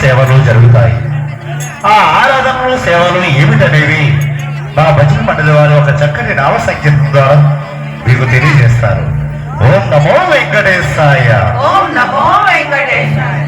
సేవలు జరుగుతాయి. ఆ ఆరాధనలు సేవలు ఏమిటనేవి మా భజన మండలి వారు ఒక చక్కటి నామ సంకీర్తన ద్వారా మీకు తెలియజేస్తారు. ఓం నమో వెంకటేశాయ. ఓం నమో వెంకటేశాయ.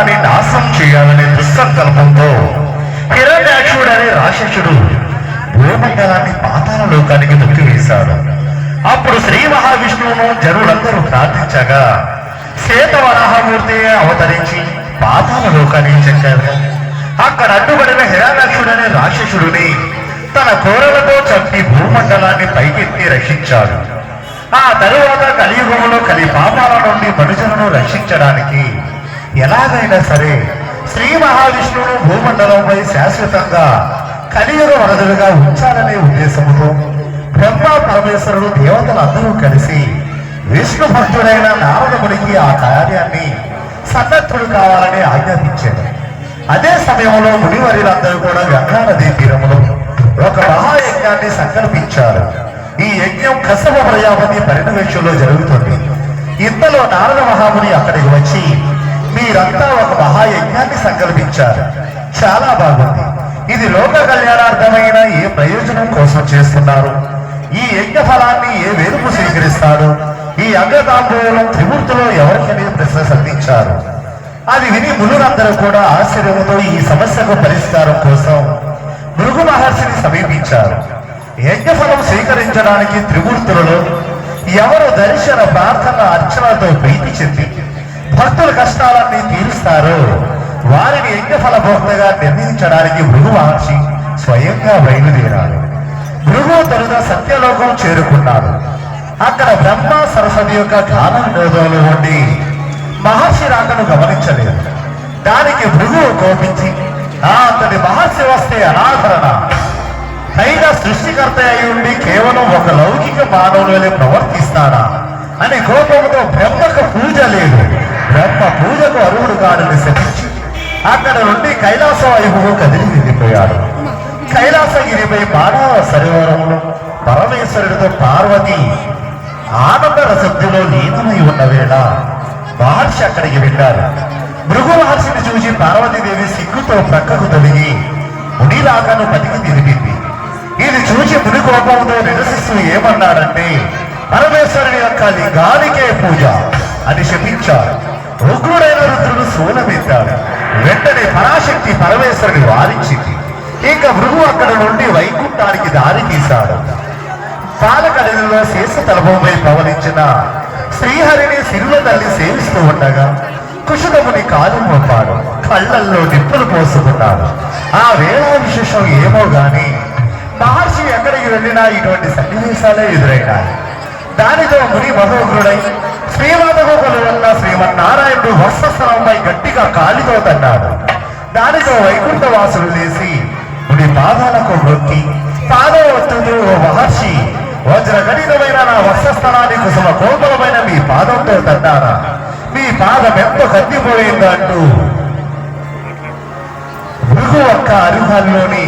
భూమండలాన్ని నాశనం చేయాలనే దుస్సంకల్పంతో హిరణ్యాక్షుడు అనే రాక్షసుడు భూమండలాన్ని పాతాల లోకానికి తొక్కివేశాడు అప్పుడు శ్రీ మహావిష్ణువును జనులందరూ ప్రార్థించగా శ్వేత వరాహమూర్తి అవతరించి పాతాల లోకానికి చెక్కారు. అక్కడ అడ్డుపడిన హిరణ్యాక్షుడు అనే రాక్షసుడిని తన కోరలతో చంపి భూమండలాన్ని పైకెత్తి రక్షించాడు. ఆ తరువాత కలియుగంలో కలి పాపాల నుండి మనుషులను రక్షించడానికి ఎలాగైనా సరే శ్రీ మహావిష్ణువును భూమండలంపై శాశ్వతంగా కలియుగ వరదులుగా ఉంచాలనే ఉద్దేశంతో బ్రహ్మ పరమేశ్వరుడు దేవతలు అందరూ కలిసి విష్ణు భక్తుడైన నారదముడికి ఆ కార్యాన్ని సన్నద్ధుడు కావాలని ఆజ్ఞాపించాడు అదే సమయంలో మునివరిలందరూ కూడా గంగా నదీ ఒక మహాయజ్ఞాన్ని సంకల్పించారు. ఈ యజ్ఞం కసవ ప్రజాపతి పర్యవేక్షణలో జరుగుతుంది. ఇంతలో నారద మహాముని అక్కడికి వచ్చి మీరంతా ఒక మహాయజ్ఞాన్ని సంకల్పించారు. చాలా బాగుంది. ఇది లోక కళ్యాణార్థమైన ఏ ప్రయోజనం కోసం చేస్తున్నారు? ఈ యజ్ఞ ఫలాన్ని ఏ వేరుపు స్వీకరిస్తారు? ఈ అగ్రతాంబూలం త్రిమూర్తిలో ఎవరికని ప్రశ్న సంధించారు? అది విని మునులందరూ కూడా ఆశ్చర్యంతో ఈ సమస్యకు పరిష్కారం కోసం మృగు మహర్షిని సమీపించారు. యజ్ఞఫలం స్వీకరించడానికి త్రిమూర్తులలో ఎవరు దర్శన ప్రార్థన అర్చనతో ప్రీతి చెంది భక్తుల కష్టాలన్నీ తీరుస్తారు. వారిని యజ్ఞఫల భోక్తగా నిర్ణయించడానికి భృగు మహర్షి స్వయంగా బయలుదేరాడు భృగు తరుద సత్యలోకం చేరుకున్నాడు అక్కడ బ్రహ్మ సరస్వతి యొక్క గాన వినోదంలో ఉండి మహర్షి రాకను గమనించలేదు. దానికి భృగు కోపించి ఆ అతడి మహర్షి వస్తే అనాదరణ. పైగా సృష్టికర్త అయి ఉండి కేవలం ఒక లౌకిక మానవులనే ప్రవర్తిస్తాడా? అనే కోపంతో బ్రహ్మకు పూజ లేదు. బ్రహ్మ పూజకు అరువుడు కాడని శపించి అక్కడ నుండి కైలాస వైపుకు కదిలి వెళ్ళిపోయాడు కైలాసగిరిపై మానవ సరోవరంలో పరమేశ్వరుడితో పార్వతి ఆనంద రసద్దులో లీనమై ఉన్న వేళ మహర్షి అక్కడికి వెళ్ళారు. భృగు మహర్షిని చూసి పార్వతీదేవి సిగ్గుతో ప్రక్కకు తొలిగి మునిలాకను పతికి తిరిగింది ఇది చూసి ముని కోపంతో నిరసిస్తూ ఏమన్నాడంటే పరమేశ్వరుని యొక్క లింగానికే పూజ అని శపించారు. ఉగ్రుడైన రుద్రుడు శూలమెత్తాడు వెంటనే పరాశక్తి పరమేశ్వరుని వారించింది. ఇక భృగు అక్కడ నుండి వైకుంఠానికి దారి తీశాడు. పాలకడలిలో శేష తలభూమై పవనించిన శ్రీహరిని సిరుల తల్లి సేవిస్తూ ఉండగా కుషుడముని కాలు మోపాడు. కళ్ళల్లో నిప్పులు పోసుకున్నాడు. ఆ వేళ విశేషం ఏమో గాని మహర్షి ఎక్కడికి వెళ్ళినా ఇటువంటి సన్నివేశాలే ఎదురైనాయి. దానితో ముని మహోగ్రుడై శ్రీమాతకు కొలువన్న శ్రీమన్నారాయణుడు వస్త్రస్థలంపై గట్టిగా కాలితో తన్నాడు దానితో వైకుంఠవాసులు లేచి ఉడి పాదాలకు వృత్తి పాదవత్తుడు ఓ మహర్షి వజ్రగణితమైన నా వక్షస్థలాన్ని కుసుమ కోపలమైన మీ పాదంతో తన్నారా? మీ పాదం ఎంత కత్తిపోయిందంటూ మృగు ఒక్క అరుహల్లోని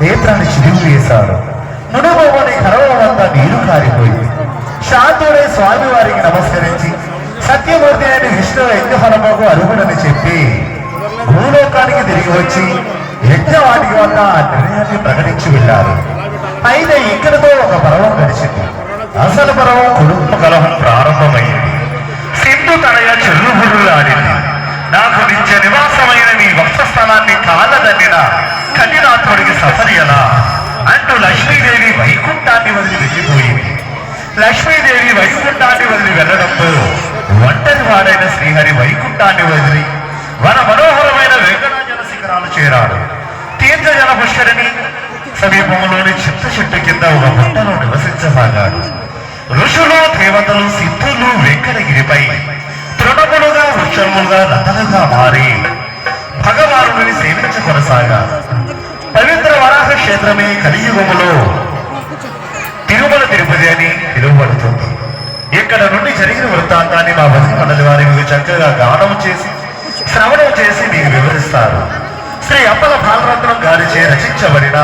నేత్రాన్ని చిరుగు వేశారు మునుబొమ్మని కరవమంతా నీరు కారిపోయింది. శాంతుడై స్వామివారికి నమస్కరించి సత్యమూర్తి అయిన విష్ణు యజ్ఞఫలముకు అర్హుడని చెప్పి భూలోకానికి తిరిగి వచ్చి యజ్ఞవాటికి వద్ద ఆ నిర్ణయాన్ని ప్రకటించి వెళ్ళారు. అయితే ఇక్కడతో ఒక పర్వం గడిచింది. అసలు పర్వం కుటుంబ కలహం ప్రారంభమైంది. సింధు తనయ చెల్లుబుర్రులాడింది నాకు నిత్య నివాసమైన నీ వక్షస్థలాన్ని కాలదన్నిన కఠినాత్ముడికి సఫరి ఎలా? అంటూ లక్ష్మీదేవి వైకుంఠాన్ని వదిలి వెళ్ళిపోయింది. లక్ష్మీదేవి వైకుంఠాన్ని వదిలి వెళ్ళడంతో ఒంటరి వాడైన శ్రీహరి వైకుంఠాన్ని వదిలి వన మనోహరమైన వెంకటాచల శిఖరాలు చేరాడు. తీర్థజల పుష్కరిణి సమీపంలోని చిత్త చెట్టు కింద ఒక పుట్టలో నివసించసాగాడు. ఋషులు దేవతలు సిద్ధులు వెంకటగిరిపై తృణములుగా వృక్షములుగా రథలుగా మారి భగవానుడిని సేవించ కొనసాగారు. పవిత్ర వరాహ క్షేత్రమే కలియుగములో తిరుమల తిరుపతి అని పిలువబడుతుంది. ఇక్కడ నుండి జరిగిన వృత్తాంతాన్ని మా భజన మండలి వారి మీకు చక్కగా గానం చేసి శ్రవణం చేసి మీకు వివరిస్తారు. శ్రీ అప్పల బాలరత్నం గారిచే రచించబడిన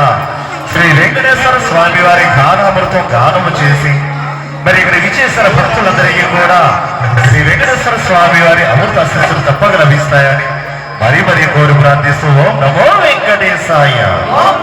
శ్రీ వెంకటేశ్వర స్వామి వారి గానామృతం గానము చేసి మరి ఇక్కడ విచేశ్వర భక్తులందరికీ కూడా శ్రీ వెంకటేశ్వర స్వామి వారి అమృత ఆశీస్సులు తప్పక లభిస్తాయని మరి మరి కోరు ప్రార్థిస్తూ ఓం నమో వెంకటేశాయ. ఓం